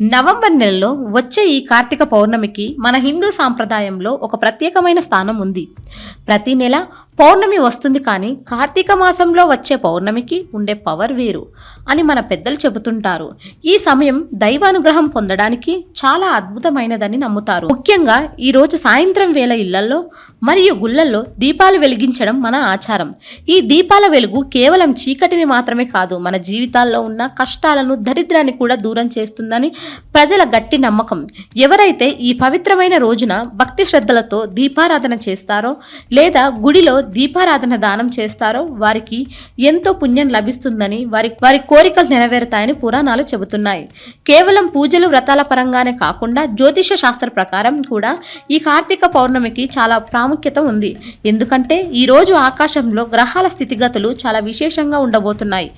November నెలలో వచ్చే ఈ కార్తీక పౌర్ణమికి మన హిందూ సాంప్రదాయంలో ఒక ప్రత్యేకమైన స్థానం ఉంది. ప్రతి నెల పౌర్ణమి వస్తుంది కానీ కార్తీక మాసంలో వచ్చే పౌర్ణమికి ఉండే పవర్ వేరు అని మన పెద్దలు చెబుతుంటారు. ఈ సమయం దైవానుగ్రహం పొందడానికి చాలా అద్భుతమైనదని నమ్ముతారు. ముఖ్యంగా ఈరోజు సాయంత్రం వేళ ఇళ్ళలో మరియు గుళ్ళల్లో దీపాలు వెలిగించడం మన ఆచారం. ఈ దీపాల వెలుగు కేవలం చీకటిని మాత్రమే కాదు మన జీవితాల్లో ఉన్న కష్టాలను దరిద్రాన్ని కూడా దూరం చేస్తుందని ప్రజల గట్టి నమ్మకం. ఎవరైతే ఈ పవిత్రమైన రోజున భక్తి శ్రద్ధలతో దీపారాధన చేస్తారో లేదా గుడిలో దీపారాధన దానం చేస్తారో వారికి ఎంతో పుణ్యం లభిస్తుందని వారి వారి కోరికలు నెరవేరుతాయని పురాణాలు చెబుతున్నాయి. కేవలం పూజలు వ్రతాల పరంగానే కాకుండా జ్యోతిష శాస్త్ర ప్రకారం కూడా ఈ కార్తీక పౌర్ణమికి చాలా ప్రాముఖ్యత ఉంది. ఎందుకంటే ఈ రోజు ఆకాశంలో గ్రహాల స్థితిగతులు చాలా విశేషంగా ఉండబోతున్నాయి.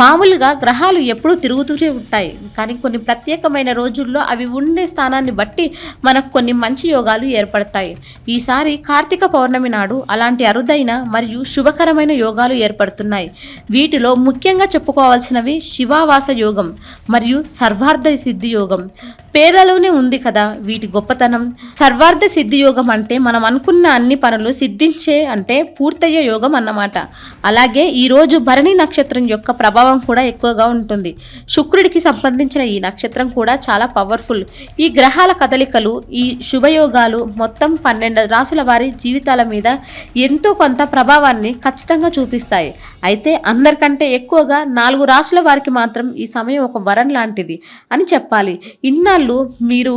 మామూలుగా గ్రహాలు ఎప్పుడూ తిరుగుతూనే ఉంటాయి. కానీ కొన్ని ప్రత్యేకమైన రోజుల్లో అవి ఉండే స్థానాన్ని బట్టి మనకు కొన్ని మంచి యోగాలు ఏర్పడతాయి. ఈసారి కార్తీక పౌర్ణమి నాడు అలాంటి అరుదైన మరియు శుభకరమైన యోగాలు ఏర్పడుతున్నాయి. వీటిలో ముఖ్యంగా చెప్పుకోవాల్సినవి శివావాస యోగం మరియు సర్వార్థ సిద్ధి యోగం. పేర్లలోనే ఉంది కదా వీటి గొప్పతనం. సర్వార్థ సిద్ధి యోగం అంటే మనం అనుకున్న అన్ని పనులు సిద్ధించే అంటే పూర్తయ్యే యోగం అన్నమాట. అలాగే ఈరోజు భరణి నక్షత్రం యొక్క ప్రభావం కూడా ఎక్కువగా ఉంటుంది. శుక్రుడికి సంబంధించిన ఈ నక్షత్రం కూడా చాలా పవర్ఫుల్ ఈ గ్రహాల కదలికలు ఈ శుభయోగాలు మొత్తం పన్నెండు రాసుల వారి జీవితాల మీద ఎంతో కొంత ప్రభావాన్ని ఖచ్చితంగా చూపిస్తాయి. అయితే అందరికంటే ఎక్కువగా నాలుగు రాసుల వారికి మాత్రం ఈ సమయం ఒక వరం లాంటిది అని చెప్పాలి. ఇన్నాళ్ళు మీరు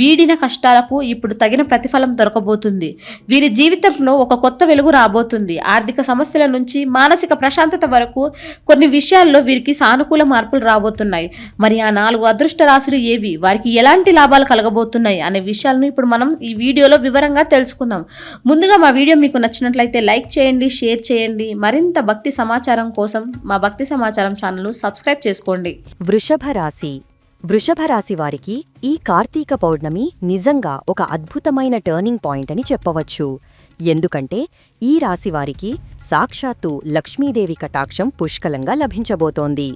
వీడిన కష్టాలకు ఇప్పుడు తగిన ప్రతిఫలం దొరకబోతుంది. వీరి జీవితంలో ఒక కొత్త వెలుగు రాబోతుంది. ఆర్థిక సమస్యల నుంచి మానసిక ప్రశాంతత వరకు కొన్ని విషయాల్లో వీరికి సానుకూల మార్పులు రాబోతున్నాయి. మరి ఆ నాలుగు అదృష్ట రాశులు ఏవి? వారికి ఎలాంటి లాభాలు కలగబోతున్నాయి? అనే విషయాలను ఇప్పుడు మనం ఈ వీడియోలో వివరంగా తెలుసుకుందాం. ముందుగా మా వీడియో మీకు నచ్చినట్లయితే లైక్ చేయండి షేర్ చేయండి. మరింత భక్తి సమాచారం కోసం మా భక్తి సమాచారం ఛానల్ను సబ్స్క్రైబ్ చేసుకోండి. వృషభ రాశి వృషభ రాశి వారికి ఈ కార్తీక పౌర్ణమి నిజంగా ఒక అద్భుతమైన టర్నింగ్ పాయింట్ అని చెప్పవచ్చు. ఎందుకంటే ఈ రాశివారికి సాక్షాత్తు లక్ష్మీదేవి కటాక్షం పుష్కలంగా లభించబోతోంది.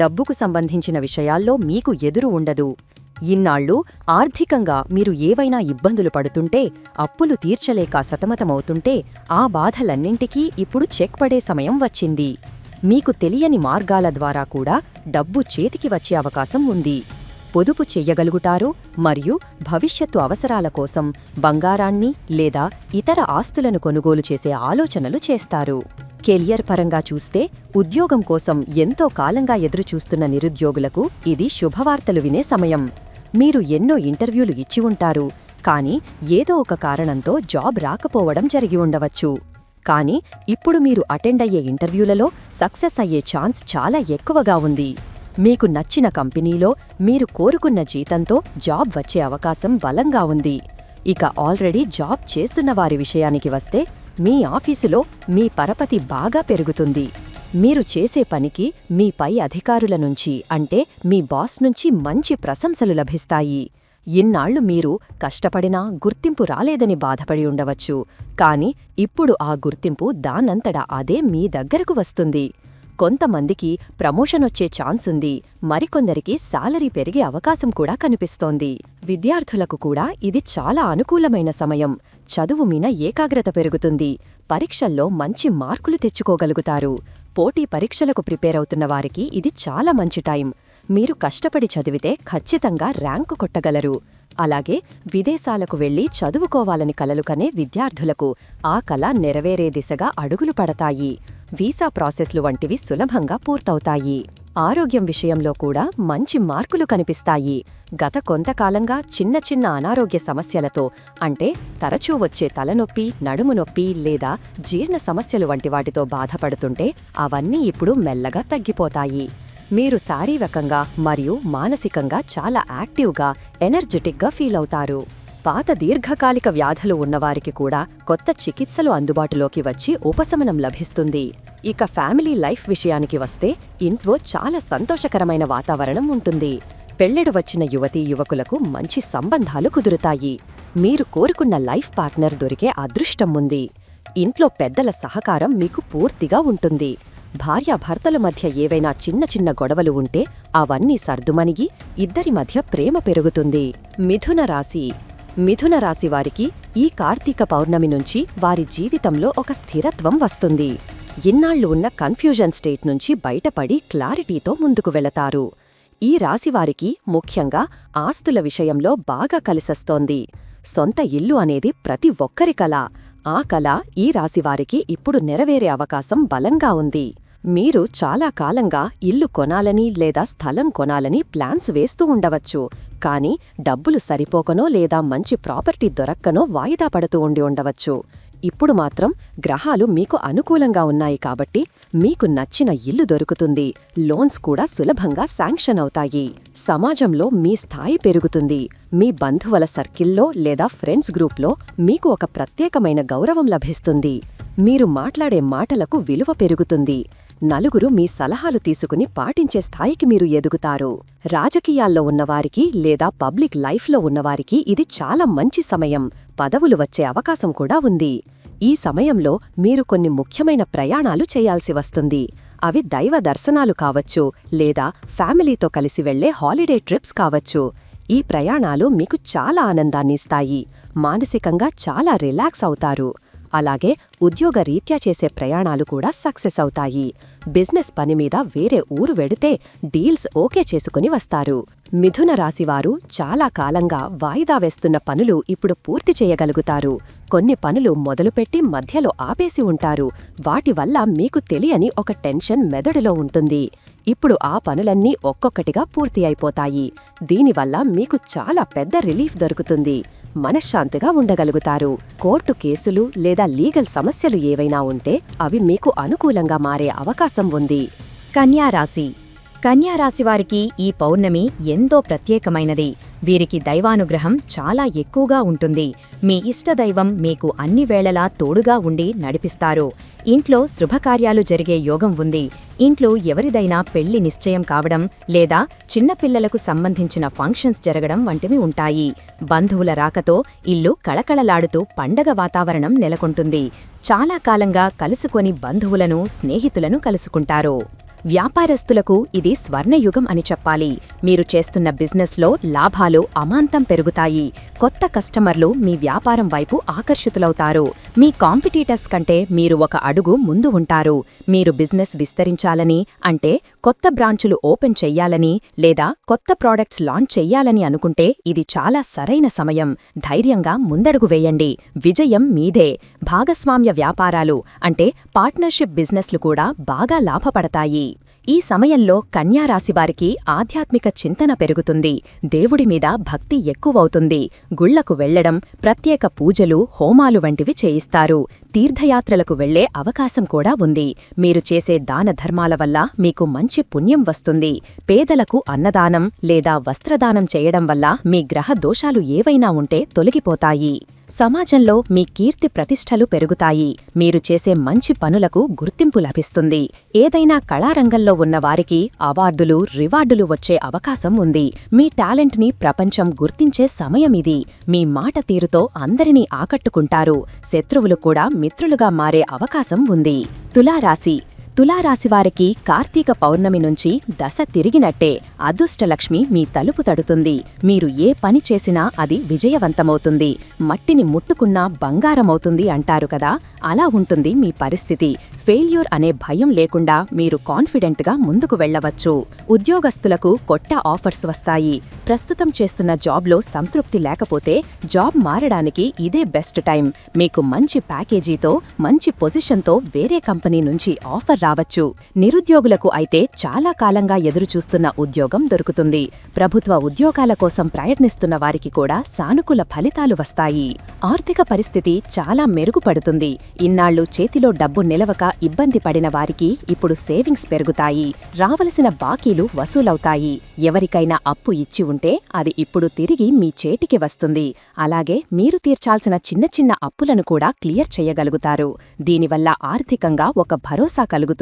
డబ్బుకు సంబంధించిన విషయాల్లో మీకు ఎదురు ఉండదు. ఇన్నాళ్ళు ఆర్థికంగా మీరు ఏవైనా ఇబ్బందులు పడుతుంటే అప్పులు తీర్చలేక సతమతమవుతుంటే ఆ బాధలన్నింటికీ ఇప్పుడు చెక్ పడే సమయం వచ్చింది. మీకు తెలియని మార్గాల ద్వారా కూడా డబ్బు చేతికి వచ్చే అవకాశం ఉంది. పొదుపు చెయ్యగలుగుతారు మరియు భవిష్యత్తు అవసరాల కోసం బంగారాన్ని లేదా ఇతర ఆస్తులను కొనుగోలు చేసే ఆలోచనలు చేస్తారు. కెరియర్ పరంగా చూస్తే ఉద్యోగం కోసం ఎంతో కాలంగా ఎదురుచూస్తున్న నిరుద్యోగులకు ఇది శుభవార్తలు వినే సమయం. మీరు ఎన్నో ఇంటర్వ్యూలు ఇచ్చి ఉంటారు కానీ ఏదో ఒక కారణంతో జాబ్ రాకపోవడం జరిగి ఉండవచ్చు. కానీ ఇప్పుడు మీరు అటెండ్ అయ్యే ఇంటర్వ్యూలలో సక్సెస్ అయ్యే ఛాన్స్ చాలా ఎక్కువగా ఉంది. మీకు నచ్చిన కంపెనీలో మీరు కోరుకున్న జీతంతో జాబ్ వచ్చే అవకాశం బలంగా ఉంది. ఇక ఆల్రెడీ జాబ్ చేస్తున్న వారి విషయానికి వస్తే మీ ఆఫీసులో మీ పరపతి బాగా పెరుగుతుంది. మీరు చేసే పనికి మీ పై అధికారుల నుంచి అంటే మీ బాస్ నుంచి మంచి ప్రశంసలు లభిస్తాయి. ఇన్నాళ్ళు మీరు కష్టపడినా గుర్తింపు రాలేదని బాధపడి ఉండవచ్చు. కాని ఇప్పుడు ఆ గుర్తింపు దానంతట అదే మీ దగ్గరకు వస్తుంది. కొంతమందికి ప్రమోషనొచ్చే ఛాన్సుంది మరికొందరికి శాలరీ పెరిగే అవకాశం కూడా కనిపిస్తోంది. విద్యార్థులకు కూడా ఇది చాలా అనుకూలమైన సమయం. చదువు మీద ఏకాగ్రత పెరుగుతుంది. పరీక్షల్లో మంచి మార్కులు తెచ్చుకోగలుగుతారు. పోటీ పరీక్షలకు ప్రిపేర్ అవుతున్న వారికి ఇది చాలా మంచి టైం. మీరు కష్టపడి చదివితే ఖచ్చితంగా ర్యాంకు కొట్టగలరు. అలాగే విదేశాలకు వెళ్ళి చదువుకోవాలని కలలు కనే విద్యార్థులకు ఆ కళ నెరవేరే దిశగా అడుగులు పడతాయి. వీసా ప్రాసెస్లు వంటివి సులభంగా పూర్తవుతాయి. ఆరోగ్యం విషయంలో కూడా మంచి మార్కులు కనిపిస్తాయి. గత కొంతకాలంగా చిన్న చిన్న అనారోగ్య సమస్యలతో అంటే తరచూ వచ్చే తలనొప్పి నడుము నొప్పి లేదా జీర్ణ సమస్యలు వంటి వాటితో బాధపడుతుంటే అవన్నీ ఇప్పుడు మెల్లగా తగ్గిపోతాయి. మీరు శారీరకంగా మరియు మానసికంగా చాలా యాక్టివ్గా ఎనర్జెటిక్గా ఫీల్ అవుతారు. పాత దీర్ఘకాలిక వ్యాధులు ఉన్నవారికి కూడా కొత్త చికిత్సలు అందుబాటులోకి వచ్చి ఉపశమనం లభిస్తుంది. ఇక ఫ్యామిలీ లైఫ్ విషయానికి వస్తే ఇంట్లో చాలా సంతోషకరమైన వాతావరణం ఉంటుంది. పెళ్ళెడు వచ్చిన యువతీ యువకులకు మంచి సంబంధాలు కుదురుతాయి. మీరు కోరుకున్న లైఫ్ పార్ట్నర్ దొరికే అదృష్టం ఉంది. ఇంట్లో పెద్దల సహకారం మీకు పూర్తిగా ఉంటుంది. భార్యాభర్తల మధ్య ఏవైనా చిన్న చిన్న గొడవలు ఉంటే అవన్నీ సర్దుమణిగి ఇద్దరి మధ్య ప్రేమ పెరుగుతుంది. మిథున రాశి మిథున రాశి వారికి ఈ కార్తీక పౌర్ణమి నుంచి వారి జీవితంలో ఒక స్థిరత్వం వస్తుంది. ఇన్నాళ్ళు ఉన్న కన్ఫ్యూజన్ స్టేట్ నుంచి బయటపడి క్లారిటీతో ముందుకు వెళతారు. ఈ రాశివారికి ముఖ్యంగా ఆస్తుల విషయంలో బాగా కలిసొస్తోంది. సొంత ఇల్లు అనేది ప్రతి ఒక్కరి కళ ఆ కళ ఈ రాశివారికి ఇప్పుడు నెరవేరే అవకాశం బలంగా ఉంది. మీరు చాలా కాలంగా ఇల్లు కొనాలని లేదా స్థలం కొనాలని ప్లాన్స్ వేస్తూ ఉండవచ్చు. కానీ డబ్బులు సరిపోకనో లేదా మంచి ప్రాపర్టీ దొరక్కనో వాయిదా పడుతూ ఉండి ఉండవచ్చు. ఇప్పుడు మాత్రం గ్రహాలు మీకు అనుకూలంగా ఉన్నాయి కాబట్టి మీకు నచ్చిన ఇల్లు దొరుకుతుంది. లోన్స్ కూడా సులభంగా శాంక్షన్ అవుతాయి. సమాజంలో మీ స్థాయి పెరుగుతుంది. మీ బంధువుల సర్కిల్లో లేదా ఫ్రెండ్స్ గ్రూప్లో మీకు ఒక ప్రత్యేకమైన గౌరవం లభిస్తుంది. మీరు మాట్లాడే మాటలకు విలువ పెరుగుతుంది. నలుగురు మీ సలహాలు తీసుకుని పాటించే స్థాయికి మీరు ఎదుగుతారు. రాజకీయాల్లో ఉన్నవారికి లేదా పబ్లిక్ లైఫ్లో ఉన్నవారికి ఇది చాలా మంచి సమయం. పదవులు వచ్చే అవకాశం కూడా ఉంది. ఈ సమయంలో మీరు కొన్ని ముఖ్యమైన ప్రయాణాలు చేయాల్సి వస్తుంది. అవి దైవ దర్శనాలు కావచ్చు లేదా ఫ్యామిలీతో కలిసి వెళ్ళే హాలిడే ట్రిప్స్ కావచ్చు. ఈ ప్రయాణాలు మీకు చాలా ఆనందాన్నిస్తాయి మానసికంగా చాలా రిలాక్స్ అవుతారు. అలాగే ఉద్యోగ రీత్యా చేసే ప్రయాణాలు కూడా సక్సెస్ అవుతాయి. బిజినెస్ పని మీద వేరే ఊరు వెడితే డీల్స్ ఓకే చేసుకుని వస్తారు. మిథున రాశివారు చాలా కాలంగా వాయిదా వేస్తున్న పనులు ఇప్పుడు పూర్తి చేయగలుగుతారు. కొన్ని పనులు మొదలుపెట్టి మధ్యలో ఆపేసి ఉంటారు. వాటి వల్ల మీకు తెలియని ఒక టెన్షన్ మెదడులో ఉంటుంది. ఇప్పుడు ఆ పనులన్నీ ఒక్కొక్కటిగా పూర్తి అయిపోతాయి. దీనివల్ల మీకు చాలా పెద్ద రిలీఫ్ దొరుకుతుంది. మనశ్శాంతిగా ఉండగలుగుతారు. కోర్టు కేసులు లేదా లీగల్ సమస్యలు ఏవైనా ఉంటే అవి మీకు అనుకూలంగా మారే అవకాశం ఉంది. కన్యారాశి. కన్యారాశివారికి ఈ పౌర్ణమి ఎంతో ప్రత్యేకమైనది. వీరికి దైవానుగ్రహం చాలా ఎక్కువగా ఉంటుంది. మీ ఇష్టదైవం మీకు అన్ని వేళలా తోడుగా ఉండి నడిపిస్తారు. ఇంట్లో శుభకార్యాలు జరిగే యోగం ఉంది. ఇంట్లో ఎవరిదైనా పెళ్ళి నిశ్చయం కావడం లేదా చిన్నపిల్లలకు సంబంధించిన ఫంక్షన్స్ జరగడం వంటివి ఉంటాయి. బంధువుల రాకతో ఇల్లు కళకళలాడుతూ పండగ వాతావరణం నెలకొంటుంది. చాలా కాలంగా కలుసుకొని బంధువులను స్నేహితులను కలుసుకుంటారు. వ్యాపారస్తులకు ఇది స్వర్ణయుగం అని చెప్పాలి. మీరు చేస్తున్న బిజినెస్లో లాభాలు అమాంతం పెరుగుతాయి. కొత్త కస్టమర్లు మీ వ్యాపారం వైపు ఆకర్షితులవుతారు. మీ కాంపిటీటర్స్ కంటే మీరు ఒక అడుగు ముందు ఉంటారు. మీరు బిజినెస్ విస్తరించాలని అంటే కొత్త బ్రాంచులు ఓపెన్ చెయ్యాలని లేదా కొత్త ప్రాడక్ట్స్ లాంచ్ చెయ్యాలని అనుకుంటే ఇది చాలా సరైన సమయం. ధైర్యంగా ముందడుగు వేయండి. విజయం మీదే. భాగస్వామ్య వ్యాపారాలు అంటే పార్ట్నర్షిప్ బిజినెస్లు కూడా బాగా లాభపడతాయి. ఈ సమయంలో కన్యారాశివారికి ఆధ్యాత్మిక చింతన పెరుగుతుంది. దేవుడి మీద భక్తి ఎక్కువవుతుంది. గుళ్ళకు వెళ్ళడం ప్రత్యేక పూజలు హోమాలు వంటివి చేయిస్తారు. తీర్థయాత్రలకు వెళ్ళే అవకాశం కూడా ఉంది. మీరు చేసే దాన ధర్మాల వల్ల మీకు మంచి పుణ్యం వస్తుంది. పేదలకు అన్నదానం లేదా వస్త్రదానం చేయడం వల్ల మీ గ్రహ దోషాలు ఏవైనా ఉంటే తొలగిపోతాయి. సమాజంలో మీ కీర్తి ప్రతిష్టలు పెరుగుతాయి. మీరు చేసే మంచి పనులకు గుర్తింపు లభిస్తుంది. ఏదైనా కళారంగంలో ఉన్న వారికి అవార్డులు రివార్డులు వచ్చే అవకాశం ఉంది. మీ టాలెంట్ని ప్రపంచం గుర్తించే సమయం ఇది. మీ మాట తీరుతో అందరినీ ఆకట్టుకుంటారు. శత్రువులు కూడా మిత్రులుగా మారే అవకాశం ఉంది. తులారాశి తులారాశివారికి కార్తీక పౌర్ణమి నుంచి దశ తిరిగినట్టే అదృష్టలక్ష్మి మీ తలుపు తడుతుంది. మీరు ఏ పని చేసినా అది విజయవంతమవుతుంది. మట్టిని ముట్టుకున్నా బంగారమవుతుంది అంటారు కదా? అలా ఉంటుంది మీ పరిస్థితి. ఫెయిల్యూర్ అనే భయం లేకుండా మీరు కాన్ఫిడెంట్గా ముందుకు వెళ్ళవచ్చు ఉద్యోగస్తులకు కొట్ట ఆఫర్స్ వస్తాయి. ప్రస్తుతం చేస్తున్న జాబ్లో సంతృప్తి లేకపోతే జాబ్ మారడానికి ఇదే బెస్ట్ టైం మీకు మంచి ప్యాకేజీతో మంచి పొజిషన్తో వేరే కంపెనీ నుంచి ఆఫర్ రావచ్చు. నిరుద్యోగులకు అయితే చాలా కాలంగా ఎదురుచూస్తున్న ఉద్యోగం దొరుకుతుంది. ప్రభుత్వ ఉద్యోగాల కోసం ప్రయత్నిస్తున్న వారికి కూడా సానుకూల ఫలితాలు వస్తాయి. ఆర్థిక పరిస్థితి చాలా మెరుగుపడుతుంది. ఇన్నాళ్ళు చేతిలో డబ్బు నిలవక ఇబ్బంది పడిన వారికి ఇప్పుడు సేవింగ్స్ పెరుగుతాయి. రావలసిన బాకీలు వసూలవుతాయి. ఎవరికైనా అప్పు ఇచ్చి ఉంటే అది ఇప్పుడు తిరిగి మీ చేటికి వస్తుంది. అలాగే మీరు తీర్చాల్సిన చిన్న చిన్న అప్పులను కూడా క్లియర్ చేయగలుగుతారు. దీనివల్ల ఆర్థికంగా ఒక భరోసా కలుగుతుంది.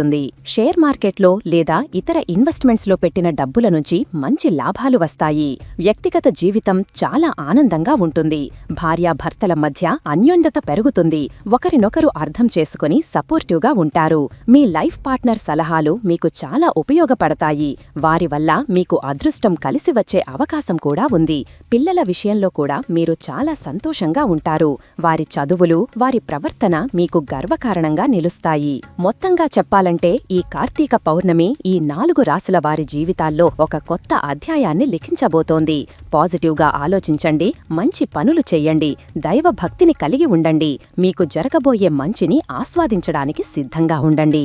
షేర్ మార్కెట్లో లేదా ఇతర ఇన్వెస్ట్మెంట్స్లో పెట్టిన డబ్బుల నుంచి మంచి లాభాలు వస్తాయి. వ్యక్తిగత జీవితం చాలా ఆనందంగా ఉంటుంది. భార్యాభర్తల మధ్య అన్యోన్యత పెరుగుతుంది. ఒకరినొకరు అర్థం చేసుకుని సపోర్టివ్గా ఉంటారు. మీ లైఫ్ పార్ట్నర్ సలహాలు మీకు చాలా ఉపయోగపడతాయి. వారి వల్ల మీకు అదృష్టం కలిసి వచ్చే అవకాశం కూడా ఉంది. పిల్లల విషయంలో కూడా మీరు చాలా సంతోషంగా ఉంటారు. వారి చదువులు వారి ప్రవర్తన మీకు గర్వకారణంగా నిలుస్తాయి. మొత్తంగా చెప్పాలి చెప్పాలంటే ఈ కార్తీక పౌర్ణమి ఈ నాలుగు రాసుల వారి జీవితాల్లో ఒక కొత్త అధ్యాయాన్ని లిఖించబోతోంది. పాజిటివ్గా ఆలోచించండి మంచి పనులు చెయ్యండి దైవ భక్తిని కలిగి ఉండండి మీకు జరగబోయే మంచిని ఆస్వాదించడానికి సిద్ధంగా ఉండండి.